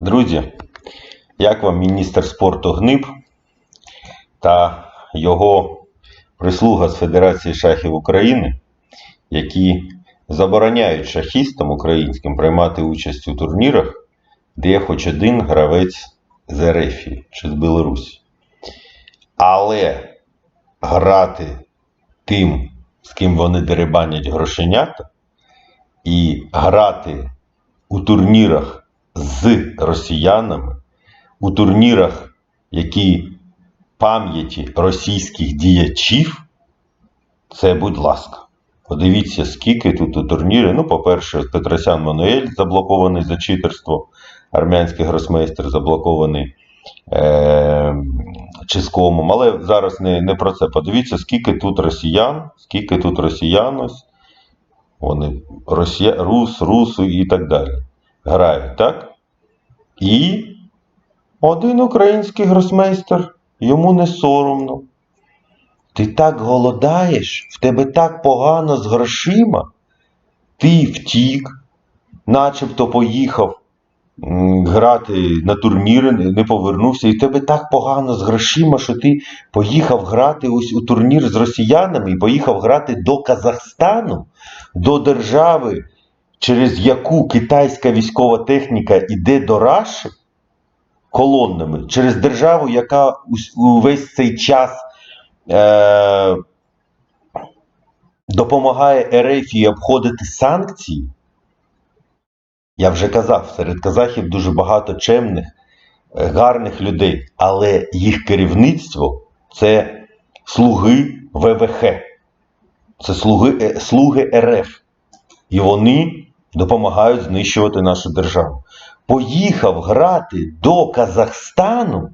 Друзі, як вам міністр спорту Гниб та його прислуга з Федерації шахів України, які забороняють шахістам українським приймати участь у турнірах, де є хоч один гравець з Ерефії чи з Білорусі. Але грати тим, з ким вони дерибанять грошенята, і грати у турнірах з росіянами, у турнірах, які пам'яті російських діячів, це будь ласка. Подивіться, скільки тут у турнірі. Ну, по-перше, Петросян Мануель заблокований за читерство, армянський гросмейстер заблокований е- Чискомом. Але зараз не, не про це. Подивіться, скільки тут росіян, скільки тут росіян ось. Вони росія, рус, русу і так далі. Грають, так? І один український гросмейстер, йому не соромно. Ти так голодаєш, в тебе так погано з грошима. Ти втік, начебто поїхав грати на турніри, не повернувся, і в тебе так погано з грошима, що ти поїхав грати ось у турнір з росіянами і поїхав грати до Казахстану, до держави, через яку китайська військова техніка йде до Раші колоннами, через державу, яка увесь цей час е- допомагає Ерефії обходити санкції. Я вже казав, серед казахів дуже багато чемних, е, гарних людей, але їх керівництво це слуги ВВХ, це слуги, е, слуги РФ. І вони допомагають знищувати нашу державу. Поїхав грати до Казахстану,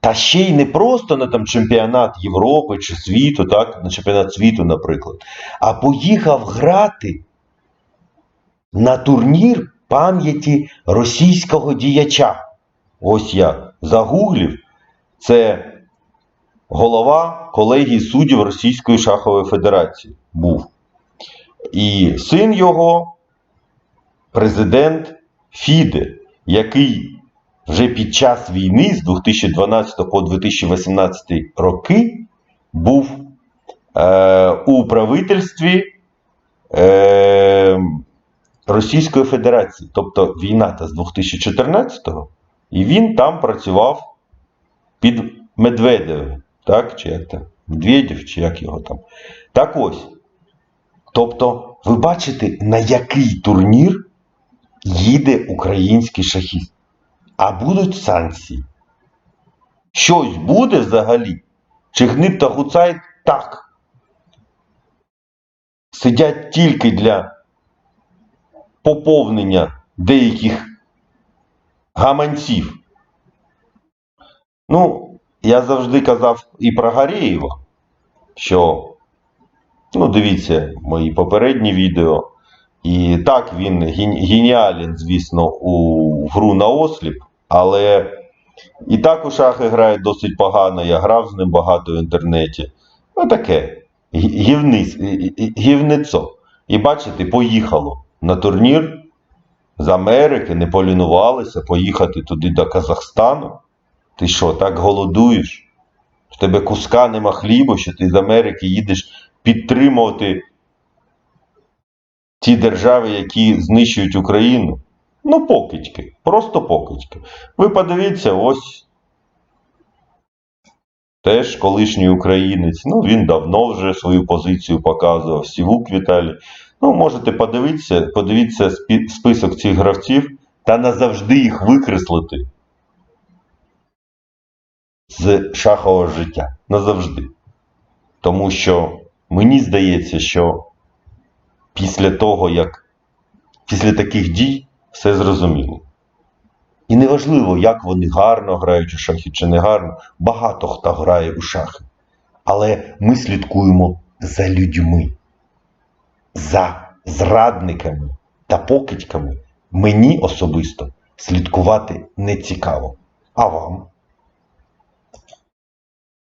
та ще й не просто на там чемпіонат Європи чи світу, так, на чемпіонат світу, наприклад, а поїхав грати на турнір пам'яті російського діяча. Ось я загуглів, це голова колегії суддів Російської шахової федерації був. І син його, президент Фіде, який вже під час війни з 2012 по 2018 роки був е, у правительстві е, Російської Федерації. Тобто війна та з 2014-го, і він там працював під Медведевим, так? Чи як там? Медведєв, чи як його там. Так ось. Тобто, ви бачите, на який турнір їде український шахіст. А будуть санкції. Щось буде взагалі? Чи Гниб та Гуцай так. Сидять тільки для поповнення деяких гаманців. Ну, я завжди казав і про Гарєєва, що, ну, дивіться мої попередні відео. І так, він геніален, звісно, у гру на осліп, але і так у шахи грає досить погано. Я грав з ним багато в інтернеті. Ну таке гівницо. І бачите, поїхало на турнір з Америки, не полінувалися поїхати туди до Казахстану. Ти що, так голодуєш? В тебе куска нема хлібу, що ти з Америки їдеш підтримувати ті держави, які знищують Україну. Ну, покидьки, просто покидьки. Ви подивіться, ось теж колишній українець. Ну, він давно вже свою позицію показував. Сівук Віталій. Ну, можете подивитися, подивіться список цих гравців та назавжди їх викреслити з шахового життя. Назавжди. Тому що мені здається, що після того, як після таких дій все зрозуміло. І неважливо, як вони гарно грають у шахи чи не гарно, багато хто грає у шахи. Але ми слідкуємо за людьми, за зрадниками та покидьками. Мені особисто слідкувати не цікаво. А вам?